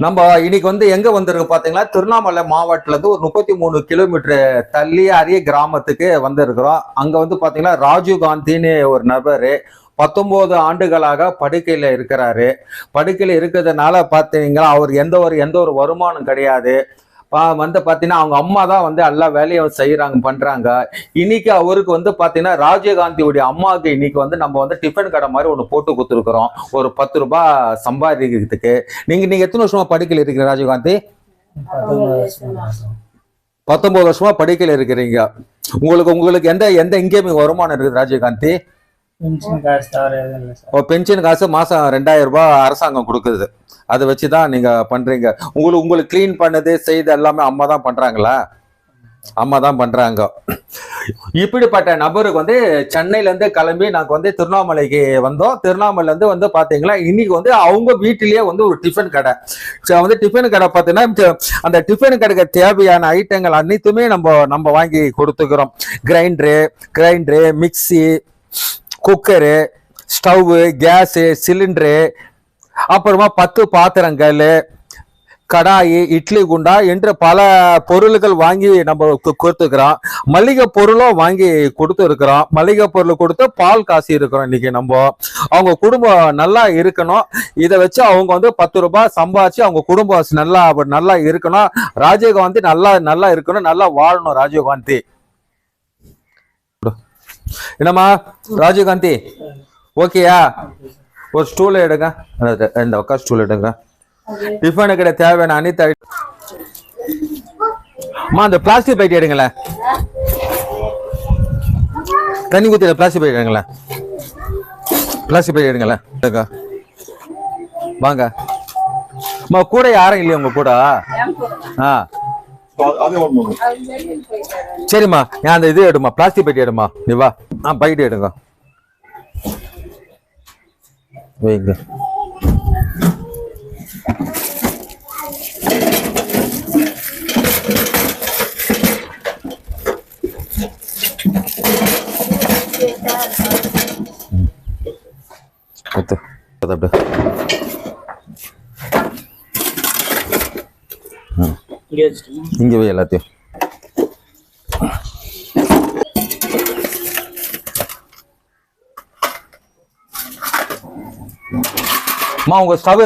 நம்ம இன்னைக்கு வந்து எங்க வந்திருக்கு பாத்தீங்களா? திருவண்ணாமலை மாவட்டத்துல இருந்து ஒரு முப்பத்தி மூணு கிலோமீட்டர் தள்ளி அரிய கிராமத்துக்கு வந்திருக்கிறோம். அங்க வந்து பாத்தீங்கன்னா ராஜீவ் காந்தின்னு ஒரு நபரு பத்தொன்பது ஆண்டுகளாக படுக்கையில இருக்கிறாரு. படுக்கையில இருக்கிறதுனால பாத்தீங்கன்னா அவர் எந்த ஒரு எந்த ஒரு வருமானம் கிடையாது. வந்து பார்த்தீங்கன்னா அவங்க அம்மா தான் வந்து எல்லா வேலையும் செய்யறாங்க பண்றாங்க. இன்னைக்கு அவருக்கு வந்து பார்த்தீங்கன்னா ராஜீவ்காந்தியுடைய அம்மாவுக்கு இன்னைக்கு வந்து நம்ம வந்து டிஃபன் கடை மாதிரி ஒன்று போட்டு கொடுத்துருக்குறோம். ஒரு பத்து ரூபாய் சம்பாதிக்கிறதுக்கு. நீங்க நீங்க எத்தனை வருஷமா படிக்கல இருக்கிற ராஜீவ்காந்தி? பத்தொன்பது வருஷமா படிக்கல இருக்கிறீங்க. உங்களுக்கு உங்களுக்கு எந்த எந்த இங்கேயுமே வருமானம் இருக்குது ராஜீவ்காந்தி? பென்ஷன் காசு தவிர எதுவும் இல்லை சார். ஓ பென்ஷன் காசு மாதம் ரெண்டாயிரம் ரூபாய் அரசாங்கம் கொடுக்குது. அதை வச்சு தான் நீங்கள் பண்ணுறீங்க உங்களுக்கு உங்களுக்கு க்ளீன் பண்ணது செய்து எல்லாமே அம்மா தான் பண்ணுறாங்களா அம்மா தான் பண்ணுறாங்க இப்படிப்பட்ட நபருக்கு வந்து சென்னையிலேருந்து கிளம்பி நாங்கள் வந்து திருவண்ணாமலைக்கு வந்தோம். திருவண்ணாமலைலேருந்து வந்து பாத்தீங்களா இன்னைக்கு வந்து அவங்க வீட்டிலேயே வந்து ஒரு டிஃபன் கடை. So, வந்து டிஃபன் கடை பார்த்தீங்கன்னா அந்த டிஃபன் கடைக்கு தேவையான ஐட்டங்கள் அனைத்துமே நம்ம நம்ம வாங்கி கொடுத்துக்கிறோம். Grinder grinder mixie cooker stove gas cylinder அப்புறமா பத்து பாத்திரங்கள் கடாயி இட்லி குண்டா என்று பல பொருள்கள் வாங்கி நம்ம கொடுத்துக்கிறோம் மளிகை பொருளும் வாங்கி கொடுத்துருக்குறோம். மளிகை பொருள் கொடுத்து பால் காசி இருக்கிறோம் இன்னைக்கு நம்ம. அவங்க குடும்பம் நல்லா இருக்கணும். இதை வச்சு அவங்க வந்து பத்து ரூபாய் சம்பாதிச்சு அவங்க குடும்பம் நல்லா நல்லா இருக்கணும். ராஜீவ்காந்தி நல்லா நல்லா இருக்கணும். நல்லா வாழணும் ராஜீவ்காந்தி என்னம்மா? ராஜீவ்காந்தி? ஓகேயா? ஒரு ஸ்டூல் எடுங்க. இந்த உட்கா ஸ்டூல் எடுங்க. டிஃபனு கடை தேவையான அனைத்து அம்மா அந்த பிளாஸ்டிக் பைட் எடுங்களேன். தண்ணி ஊற்றி பிளாஸ்டிக் பைட் எடுங்களேன். பிளாஸ்டிக் பைட் எடுங்களேன். எடுங்க. வாங்க. அம்மா கூட யாரும் இல்லையா உங்க கூட? ஆ. சரிம்மா நான் அந்த இது எடுமா பிளாஸ்டிக் பெட்டி எடுமா நீ வா ஆ பைட்டு எடுங்க வைங்க ம். குத்து. இங்கே போய் எல்லாத்தையும். அம்மா உங்க ஸ்டவ்